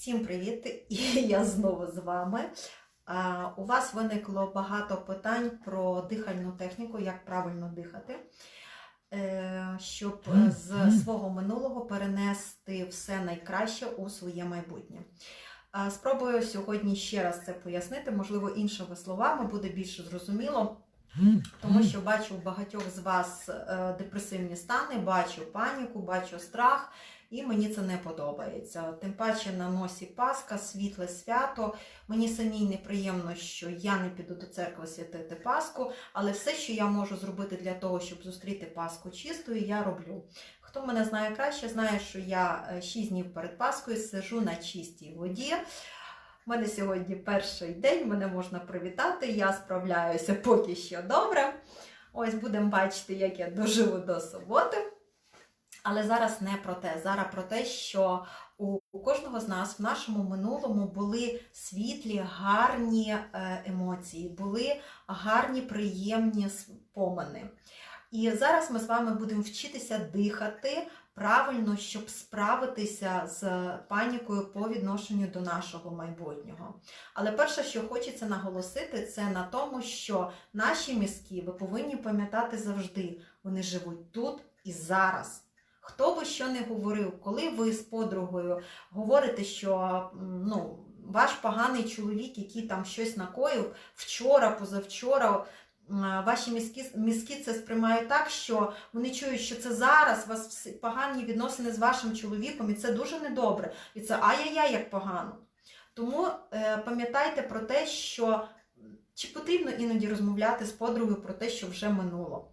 Всім привіт! І я знову з вами. У вас виникло багато питань про дихальну техніку, як правильно дихати, е, щоб з свого минулого перенести все найкраще у своє майбутнє. Спробую сьогодні ще раз це пояснити, можливо, іншими словами буде більше зрозуміло. Тому що бачу у багатьох з вас е, депресивні стани, бачу паніку, бачу страх, і мені це не подобається. Тим паче на носі Пасха, світле свято. Мені самій неприємно, що я не піду до церкви святити Пасху, але все, що я можу зробити для того, щоб зустріти Пасху чистою, я роблю. Хто мене знає краще, знає, що я 6 днів перед Пасхою сижу на чистій воді. У мене сьогодні перший день, мене можна привітати, я справляюся поки що добре. Ось будемо бачити, як я доживу до суботи. Але зараз не про те. Зараз про те, що у кожного з нас в нашому минулому були світлі, гарні е, емоції, були гарні, приємні спомини. І зараз ми з вами будемо вчитися дихати правильно, щоб справитися з панікою по відношенню до нашого майбутнього. Але перше, що хочеться наголосити, це на тому, що наші мізки, ви повинні пам'ятати завжди, вони живуть тут і зараз. Хто би що не говорив, коли ви з подругою говорите, що ну, ваш поганий чоловік, який там щось накоїв вчора, позавчора, ваші мізки, мізки це сприймають так, що вони чують, що це зараз у вас погані відносини з вашим чоловіком, і це дуже недобре. І це ай-яй-яй, як погано. Тому е, пам'ятайте про те, що чи потрібно іноді розмовляти з подругою про те, що вже минуло.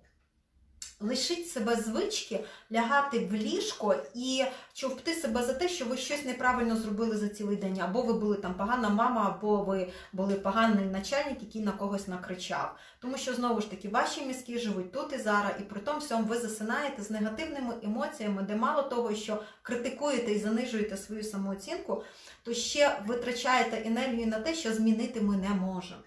Лишіть себе звички лягати в ліжко і човпти себе за те, що ви щось неправильно зробили за цілий день, або ви були там погана мама, або ви були поганий начальник, який на когось накричав. Тому що знову ж таки ваші мізки живуть тут і зараз, і при тому всьому ви засинаєте з негативними емоціями, де мало того, що критикуєте і занижуєте свою самооцінку, то ще витрачаєте енергію на те, що змінити ми не можемо.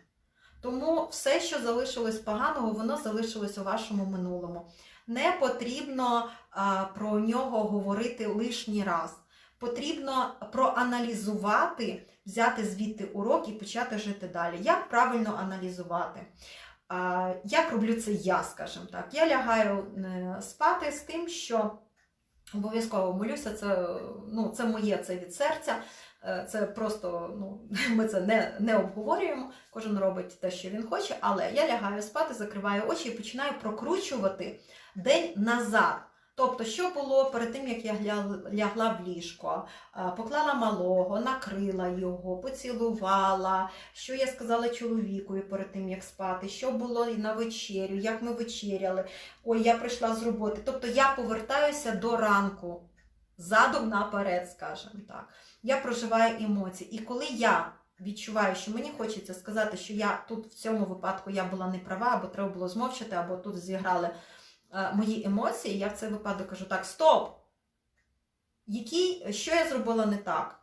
Тому все, що залишилось поганого, воно залишилось у вашому минулому. Не потрібно а, про нього говорити лишній раз. Потрібно проаналізувати, взяти звідти урок і почати жити далі. Як правильно аналізувати? А, як роблю це я, скажімо так? Я лягаю е, спати з тим, що обов'язково молюся, це, ну, це моє, це від серця. Е, Це просто ну, ми це не, не обговорюємо. Кожен робить те, що він хоче, але я лягаю спати, закриваю очі і починаю прокручувати день назад. Тобто, що було перед тим, як я лягла в ліжко, Е, поклала малого, накрила його, поцілувала, що я сказала чоловікові перед тим, як спати, що було на вечерю, як ми вечеряли, ой, я прийшла з роботи. Тобто я повертаюся до ранку, задом наперед, скажімо так. Я проживаю емоції. І коли я відчуваю, що мені хочеться сказати, що я тут в цьому випадку я була не права, або треба було змовчати, або тут зіграли е, мої емоції, я в цей випадок кажу: так, стоп! Який, що я зробила не так?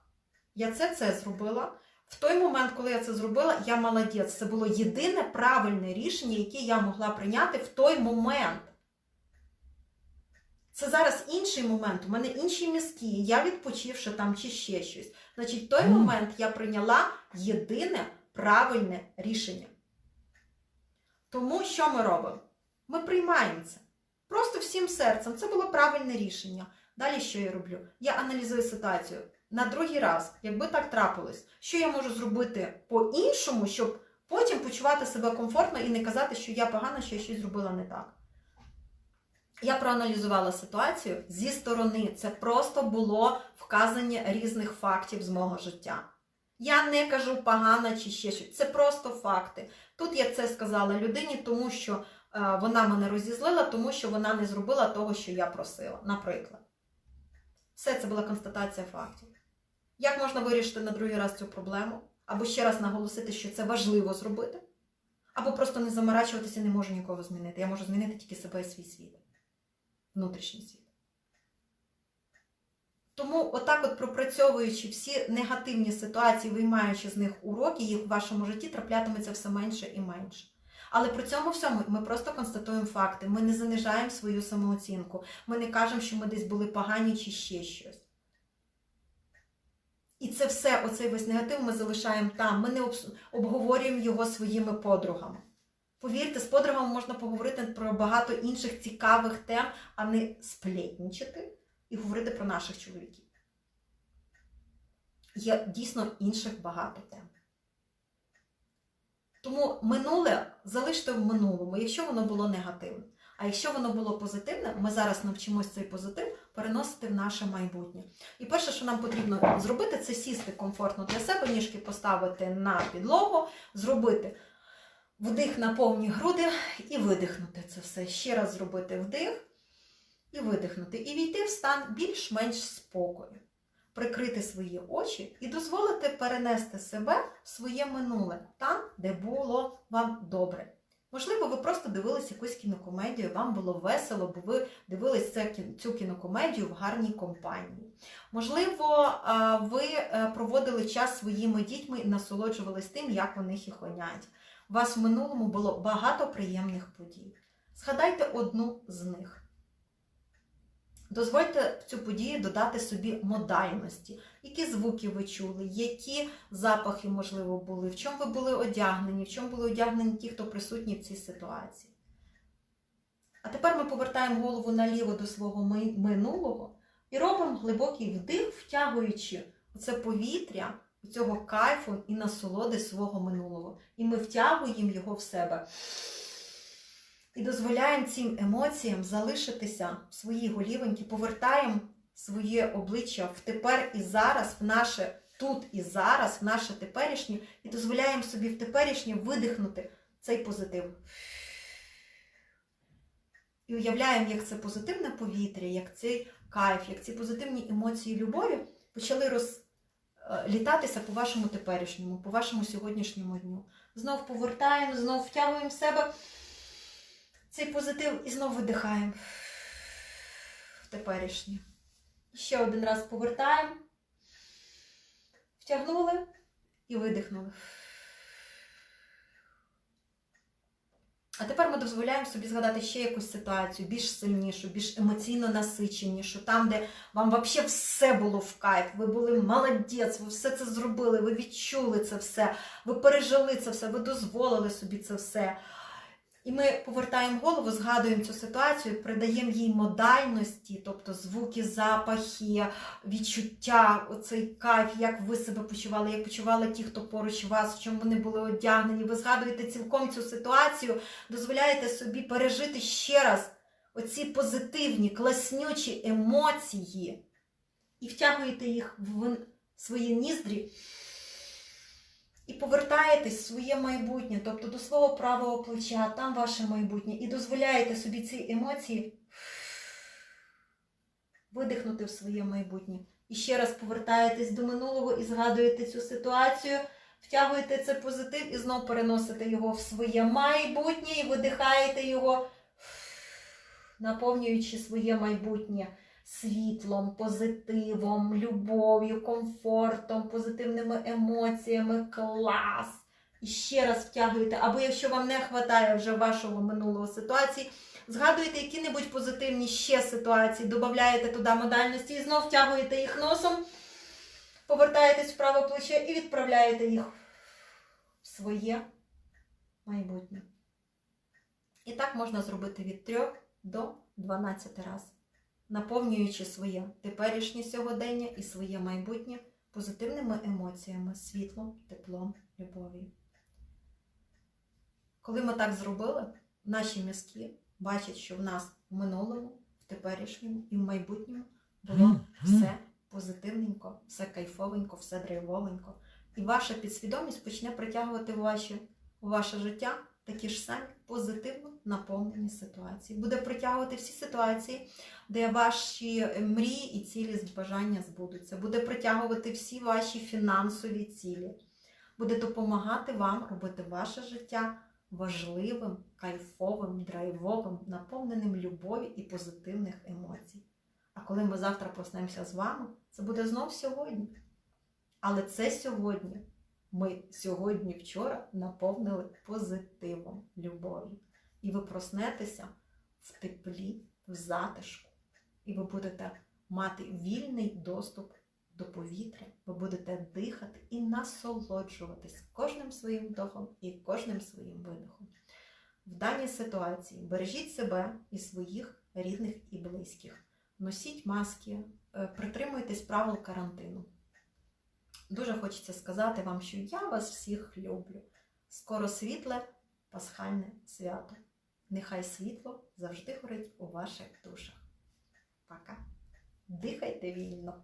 Я це це зробила. В той момент, коли я це зробила, я молодець. Це було єдине правильне рішення, яке я могла прийняти в той момент. Це зараз інший момент, у мене інші мізки, я відпочивши там чи ще щось. Значить, в той момент я прийняла єдине правильне рішення. Тому що ми робимо? Ми приймаємо це. Просто всім серцем. Це було правильне рішення. Далі що я роблю? Я аналізую ситуацію на другий раз, якби так трапилось, що я можу зробити по-іншому, щоб потім почувати себе комфортно і не казати, що я погана, що я щось зробила не так. Я проаналізувала ситуацію зі сторони. Це просто було вказання різних фактів з мого життя. Я не кажу погано чи ще щось. Це просто факти. Тут я це сказала людині, тому що е, вона мене розізлила, тому що вона не зробила того, що я просила. Наприклад. Все це була констатація фактів. Як можна вирішити на другий раз цю проблему? Або ще раз наголосити, що це важливо зробити, або просто не заморачуватися, не можу нікого змінити. Я можу змінити тільки себе і свій світ внутрішній світ. Тому, отак, от пропрацьовуючи всі негативні ситуації, виймаючи з них уроки, їх в вашому житті траплятиметься все менше і менше. Але при цьому всьому ми просто констатуємо факти. Ми не занижаємо свою самооцінку. Ми не кажемо, що ми десь були погані чи ще щось. І це все, оцей весь негатив ми залишаємо там. Ми не обговорюємо його своїми подругами. Повірте, з подругами можна поговорити про багато інших цікавих тем, а не сплетнічити і говорити про наших чоловіків. Є дійсно інших багато тем. Тому минуле залиште в минулому, якщо воно було негативне. А якщо воно було позитивне, ми зараз навчимося цей позитив переносити в наше майбутнє. І перше, що нам потрібно зробити, це сісти комфортно для себе, ніжки поставити на підлогу, зробити вдих на повні груди і видихнути це все. Ще раз зробити вдих і видихнути. І війти в стан більш-менш спокою. Прикрити свої очі і дозволити перенести себе в своє минуле, там, де було вам добре. Можливо, ви просто дивились якусь кінокомедію, вам було весело, бо ви дивились цю кінокомедію в гарній компанії. Можливо, ви е, проводили час своїми дітьми і насолоджувались тим, як вони хіхонять. Вас в минулому було багато приємних подій. Згадайте одну з них. Дозвольте в цю подію додати собі модальності, які звуки ви чули, які запахи, можливо, були, в чому ви були одягнені, в чому були одягнені ті, хто присутні в цій ситуації. А тепер ми повертаємо голову наліво до свого минулого і робимо глибокий вдих, втягуючи це повітря, цього кайфу і насолоди свого минулого. І ми втягуємо його в себе. І дозволяємо цим емоціям залишитися в своїй голівоньці, повертаємо своє обличчя в тепер і зараз, в наше тут і зараз, в наше теперішнє, і дозволяємо собі в теперішнє видихнути цей позитив. І уявляємо, як це позитивне повітря, як цей кайф, як ці позитивні емоції любові почали роз, літатися по вашому теперішньому, по вашому сьогоднішньому дню. Знов повертаємо, знов втягуємо в себе цей позитив і знов видихаємо в теперішнє. Ще один раз повертаємо, втягнули і видихнули. А тепер ми дозволяємо собі згадати ще якусь ситуацію, більш сильнішу, більш емоційно насиченішу, там, де вам взагалі все було в кайф, ви були молодець, ви все це зробили, ви відчули це все, ви пережили це все, ви дозволили собі це все. І ми повертаємо голову, згадуємо цю ситуацію, придаємо їй модальності, тобто звуки, запахи, відчуття, оцей кайф, як ви себе почували, як почували ті, хто поруч вас, в чому вони були одягнені. Ви згадуєте цілком цю ситуацію, дозволяєте собі пережити ще раз оці позитивні, класнючі емоції і втягуєте їх в свої ніздрі. І повертаєтесь в своє майбутнє, тобто до свого правого плеча, там ваше майбутнє, і дозволяєте собі ці емоції видихнути в своє майбутнє. І ще раз повертаєтесь до минулого і згадуєте цю ситуацію, втягуєте це позитив і знов переносите його в своє майбутнє і видихаєте його, наповнюючи своє майбутнє світлом, позитивом, любов'ю, комфортом, позитивними емоціями, клас. І ще раз втягуєте, або якщо вам не вистачає вже вашого минулого ситуації, згадуєте які-небудь позитивні ще ситуації, додаєте туди модальності і знов втягуєте їх носом, повертаєтесь в праве плече і відправляєте їх в своє майбутнє. І так можна зробити від 3 до 12 разів наповнюючи своє теперішнє сьогодення і своє майбутнє позитивними емоціями, світлом, теплом, любов'ю. Коли ми так зробили, наші мізки бачать, що в нас в минулому, в теперішньому і в майбутньому було все позитивненько, все кайфовенько, все драйвовенько. І ваша підсвідомість почне притягувати ваші, у ваше життя такі ж самі позитивно наповнені ситуації. Буде притягувати всі ситуації, де ваші мрії і цілі бажання збудуться. Буде притягувати всі ваші фінансові цілі. Буде допомагати вам робити ваше життя важливим, кайфовим, драйвовим, наповненим любові і позитивних емоцій. А коли ми завтра проснемося з вами, це буде знов сьогодні. Але це сьогодні ми сьогодні вчора наповнили позитивом, любов'ю. І ви проснетеся в теплі, в затишку. І ви будете мати вільний доступ до повітря, ви будете дихати і насолоджуватись кожним своїм вдохом і кожним своїм видохом. В даній ситуації бережіть себе і своїх рідних і близьких. Носіть маски, е, притримуйтесь правил карантину. Дуже хочеться сказати вам, що я вас всіх люблю. Скоро світле пасхальне свято. Нехай світло завжди горить у ваших душах. Пока. Дихайте вільно.